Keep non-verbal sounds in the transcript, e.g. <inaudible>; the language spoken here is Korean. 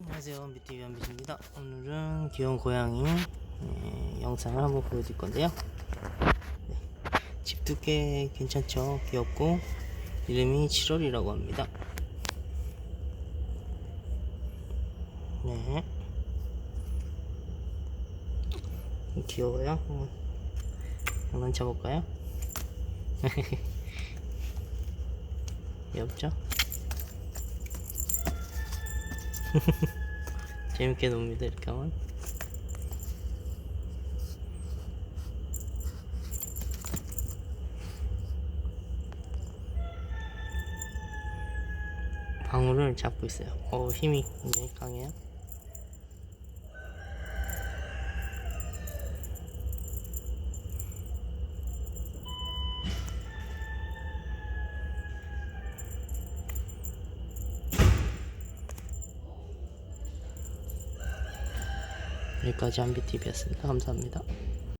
안녕하세요. 미티비 한비입니다. 오늘은 귀여운 고양이 예, 영상을 한번 보여드릴 건데요. 네, 집 두께 괜찮죠? 귀엽고 이름이 7월이라고 합니다. 네. 귀여워요. 한번 장난쳐볼까요? <laughs> 귀엽죠? <laughs> 재밌게 놉니다 이렇게 하면. 방울을 잡고 있어요. 어 힘이 굉장히 강해요 여기까지 한비TV였습니다. 감사합니다